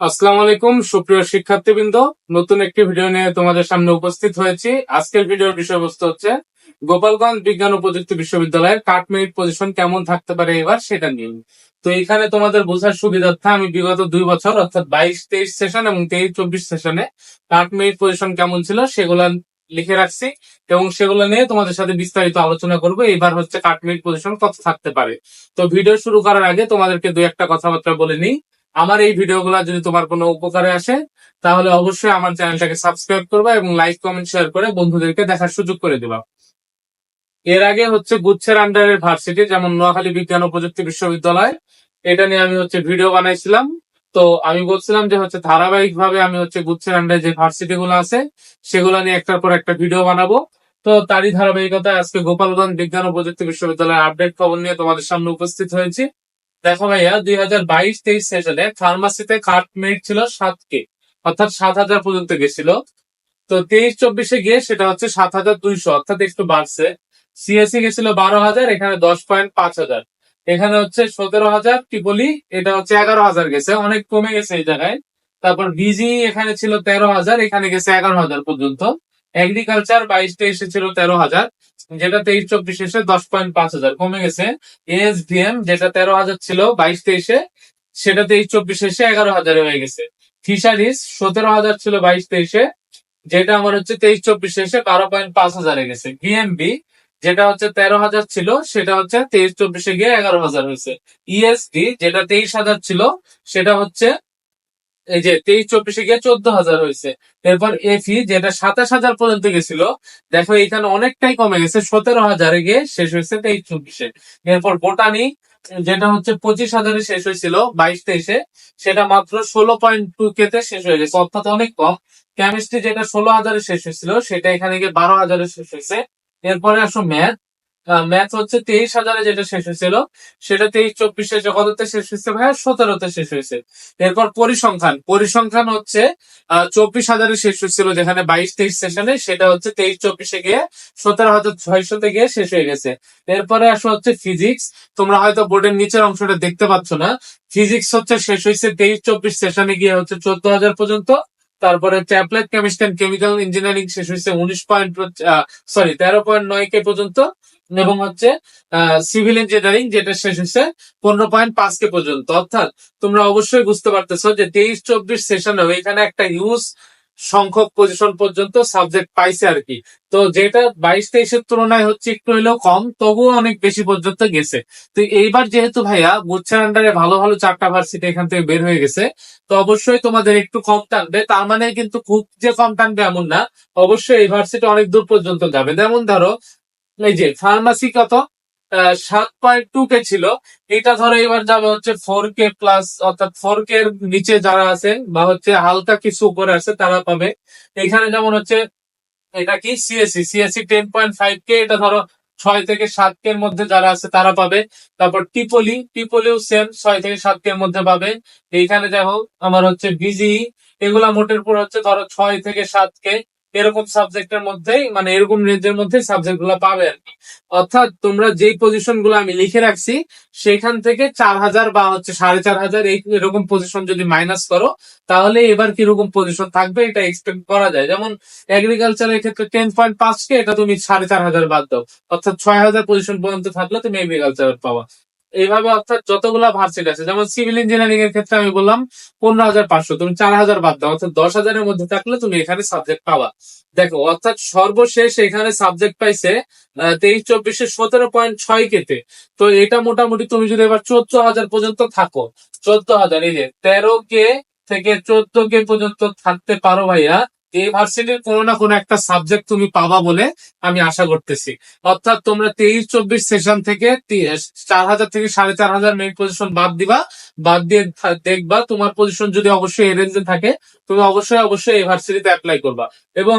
আসসালামু আলাইকুম সুপ্রিয় শিক্ষার্থীবৃন্দ। নতুন একটি ভিডিও নিয়ে তোমাদের সামনে উপস্থিত হয়েছি। আজকের ভিডিওর বিষয়বস্তু হচ্ছে, গোপালগঞ্জ বিজ্ঞান ও প্রযুক্তি বিশ্ববিদ্যালয়ের কাট পজিশন কেমন থাকতে পারে এবার সেটা নিয়ে। তো এখানে তোমাদের বোঝার সুবিধার্থে আমি বিগত দুই বছর, অর্থাৎ বাইশ, তেইশ সেশন এবং তেইশ, চব্বিশ সেশনে কাট পজিশন কেমন ছিল সেগুলা লিখে রাখছি এবং সেগুলো নিয়ে তোমাদের সাথে বিস্তারিত আলোচনা করব, এবার হচ্ছে কাট পজিশন কত থাকতে পারে। তো ভিডিও শুরু করার আগে তোমাদেরকে দুই একটা কথাবার্তা বলে নিই। আমার এই ভিডিওগুলো যদি তোমার কোনো উপকারে আসে, তাহলে অবশ্যই আমার চ্যানেলটাকে সাবস্ক্রাইব করবা এবং লাইক কমেন্ট শেয়ার করে বন্ধুদেরকে দেখার সুযোগ করে দিবা। এর আগে হচ্ছে গুচ্ছের আন্ডারের ভার্সিটি যেমন নোয়াখালী বিজ্ঞান ও প্রযুক্তি বিশ্ববিদ্যালয়, এটা নিয়ে আমি হচ্ছে ভিডিও বানাইছিলাম। তো আমি বলছিলাম যে হচ্ছে ধারাবাহিক ভাবে আমি হচ্ছে গুচ্ছের আন্ডারে যে ভার্সিটি গুলো আছে, সেগুলো নিয়ে একটার পর একটা ভিডিও বানাবো। তো তারই ধারাবাহিকতায় আজকে গোপালগঞ্জ বিজ্ঞান ও প্রযুক্তি বিশ্ববিদ্যালয়ের আপডেট খবর নিয়ে তোমাদের সামনে উপস্থিত হয়েছি। দেখো ভাইয়া, দুই হাজার বাইশ, তেইশ সেশনে ফার্মাসিতে কাট মেরিট ছিল সাত কে, অর্থাৎ সাত হাজার পর্যন্ত গেছিল। তো তেইশ, চব্বিশে গিয়ে সেটা হচ্ছে সাত হাজার দুইশো, অর্থাৎ একটু বাড়ছে। সিএসসি গেছিল বারো হাজার, এখানে দশ পয়েন্ট পাঁচ হাজার। এখানে হচ্ছে সতেরো হাজার টিপলি এটা হচ্ছে এগারো হাজার গেছে, অনেক কমে গেছে এই জায়গায়। তারপর বিজি এখানে ছিল তেরো হাজার, এখানে গেছে এগারো হাজার পর্যন্ত। এগ্রিকালচার বাইশ, তেইশে ছিল তেরো হাজার। যেটা তেইশ চব্বিশ এসে দশ পয়েন্ট পাঁচ হাজার। কমে গেছে। এএসডিএম যেটা তেরো হাজার ছিল বাইশ তেইশে, সেটা তেইশ চব্বিশ এসে এগারো হাজারে হয়ে গেছে। ফিশারিজ সতেরো হাজার ছিল বাইশ তেইশে, যেটা আমার হচ্ছে তেইশ চব্বিশ এসে বারো পয়েন্ট পাঁচ হাজারে গেছে। বিএমবি যেটা হচ্ছে তেরো হাজার ছিল, সেটা হচ্ছে তেইশ চব্বিশে গিয়ে এগারো হাজার হয়েছে। ইএসডি যেটা তেইশ হাজার ছিল, সেটা হচ্ছে এই যে তেইশ চব্বিশে গিয়ে চোদ্দ হাজার হয়েছে। এরপর এফি যেটা সাতাশ হাজার পর্যন্ত গেছিল, দেখো এখানে অনেকটাই কমে গেছে, সতেরো হাজারে গিয়ে শেষ হয়েছে তেইশ চব্বিশে। এরপর বোটানি, যেটা হচ্ছে পঁচিশ হাজারে শেষ হয়েছিল, বাইশ তেইশে, সেটা মাত্র ষোলো পয়েন্ট টু কেতে শেষ হয়ে গেছে, অর্থাৎ অনেক কম। কেমিস্ট্রি যেটা ষোলো হাজারে শেষ হয়েছিল, সেটা এখানে গিয়ে বারো হাজারে শেষ হয়েছে। এরপরে আসো ম্যাথ ম্যাথ হচ্ছে তেইশ হাজারে যেটা শেষ হয়েছিল, সেটা তেইশ চব্বিশে কততে শেষ হয়েছে ভাইয়া? সতেরোতে শেষ হয়েছে। এরপর পরিসংখ্যান। পরিসংখ্যান হচ্ছে চব্বিশ হাজারে শেষ হয়েছিল যেখানে বাইশ তেইশ সেশনে, সেটা হচ্ছে তেইশ চব্বিশে গিয়ে সতেরো হাজার ছয়শতে গিয়ে শেষ হয়ে গেছে। এরপরে আসো হচ্ছে ফিজিক্স তোমরা হয়তো বোর্ডের নিচের অংশটা দেখতে পাচ্ছ না। ফিজিক্স হচ্ছে শেষ হয়েছে তেইশ চব্বিশ সেশনে গিয়ে হচ্ছে চোদ্দ হাজার পর্যন্ত। তারপরে ট্যাবলেট কেমিস্ট্রি কেমিক্যাল ইঞ্জিনিয়ারিং শেষ হয়েছে উনিশ পয়েন্ট সরি তেরো পয়েন্ট নয় কে পর্যন্ত। এবং হচ্ছে সিভিল ইঞ্জিনিয়ারিং যেটা শেষ হয়েছে পনেরো পয়েন্ট পাঁচ কে পর্যন্ত। অর্থাৎ তোমরা অবশ্যই বুঝতে পারতেছো যে তেইশ চব্বিশ সেশন হবে এখানে একটা হিউজ সংখ্যক পজিশন পর্যন্ত সাবজেক্ট পাইছে আর কি। তো যেটা বাইশ তেইশের তুলনায় হচ্ছে একটু হলেও কম, তবুও অনেক বেশি পর্যন্ত গেছে। তো এইবার যেহেতু ভাইয়া গুচ্ছের আন্ডারে ভালো ভালো চারটা ভার্সিটি এখান থেকে বের হয়ে গেছে, তো অবশ্যই তোমাদের একটু কম টানবে। তার মানে কিন্তু খুব যে কম টানবে এমন না, অবশ্যই এই ভার্সিটি অনেক দূর পর্যন্ত যাবে। যেমন ধরো এই যে ফার্মাসি কত? সাত পয়েন্ট টু কে ছিল। এটা ধরো এবার যাবে হচ্ছে ফোর কে প্লাস অর্থাৎ ফোর কে নিচে যারা আছেন বা হচ্ছে হালকা কিছু উপরে আছে, তারা পাবে। এখানে যেমন হচ্ছে, এটা কি? CSC CSC ten point five কে এটা ধরো ছয় থেকে সাত কে মধ্যে যারা আছে, তারা পাবে। তারপর টিপলি টিপলিও সেম ছয় থেকে সাত কে এর মধ্যে পাবে। এইখানে দেখো আমার হচ্ছে বিজি এগুলা মোটের পর হচ্ছে ধরো ছয় থেকে সাত কে এরকম সাবজেক্টের মধ্যেই মানে এরকম রেঞ্জের মধ্যে সাবজেক্টগুলো পাবে আর কি। অর্থাৎ তোমরা যেই পজিশনগুলো আমি লিখে রাখছি, সেখান থেকে চার হাজার বা হচ্ছে সাড়ে চার হাজার এরকম পজিশন যদি মাইনাস করো, তাহলে এবার কীরকম পজিশন থাকবে এটা এক্সপেক্ট করা যায়। যেমন এগ্রিকালচারের ক্ষেত্রে টেন পয়েন্ট পাঁচ কে এটা তুমি সাড়ে চার হাজার বাদ দাও। অর্থাৎ ছয় হাজার পজিশন পর্যন্ত থাকলে তুমি এগ্রিকালচার পাবা। এইভাবে অর্থাৎ যতগুলা ভার্সিটি আছে, যেমন সিভিল ইঞ্জিনিয়ারিং এর ক্ষেত্রে আমি বললাম পনেরো হাজার পাঁচশো, তুমি চার হাজার বাদ দাও, অর্থাৎ দশ হাজারের মধ্যে থাকলে তুমি এখানে সাবজেক্ট পাবা। দেখো, অর্থাৎ সর্বশেষ এখানে সাবজেক্ট পাইছে তেইশ, চব্বিশে সতেরো পয়েন্ট ছয় কেতে তো এটা মোটামুটি তুমি যদি এবার চোদ্দ হাজার পর্যন্ত থাকো, চোদ্দ হাজার, এই যে তেরো কে থেকে চোদ্দ কে পর্যন্ত থাকতে পারো ভাইয়া এই ভার্সিটির কোনো না কোনো একটা সাবজেক্ট তুমি পাবা বলে আমি আশা করতেছি। অর্থাৎ তোমরা তেইশ, চব্বিশ সেশন থেকে চার হাজার থেকে সাড়ে চার হাজার মেরিট পজিশন বাদ দিবা, বাদ দিয়ে দেখবা তোমার পজিশন যদি অবশ্যই এরেঞ্জে রেঞ্জে থাকে, তুমি অবশ্যই অবশ্যই এই ভার্সিটিতে অ্যাপ্লাই করবা। এবং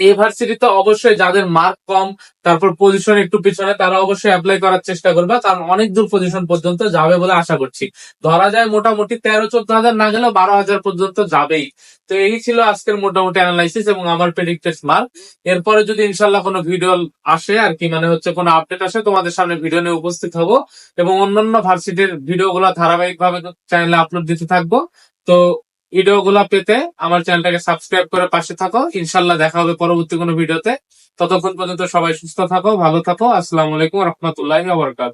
এই ভার্সিটিতে অবশ্যই যাদের মার্ক কম, তারপর পজিশন একটু পিছনে, তারা অবশ্যই অ্যাপ্লাই করার চেষ্টা করবে, কারণ অনেক দূর পজিশন পর্যন্ত যাবে বলে আশা করছি। ধরা যায় মোটামুটি তেরো, চোদ্দ হাজার না গেলেও বারো হাজার পর্যন্ত যাবেই। তো এই ছিল আজকের মোটামুটি অ্যানালাইসিস এবং আমার প্রেডিক্টেড মার্ক এরপরে যদি ইনশাল্লাহ কোনো ভিডিও আসে আর কি মানে হচ্ছে কোনো আপডেট আসে, তোমাদের সামনে ভিডিও নিয়ে উপস্থিত হব এবং অন্যান্য ভার্সিটির ভিডিও গুলো ধারাবাহিক চ্যানেলে আপলোড দিতে থাকব। তো ভিডিওগুলো পেতে আমার চ্যানেলটাকে সাবস্ক্রাইব করে পাশে থাকো। ইনশাল্লাহ দেখা হবে পরবর্তী কোনো ভিডিওতে। ততক্ষণ পর্যন্ত সবাই সুস্থ থাকো, ভালো থাকো। আসসালামু আলাইকুম রহমতুল্লাহ বরকাত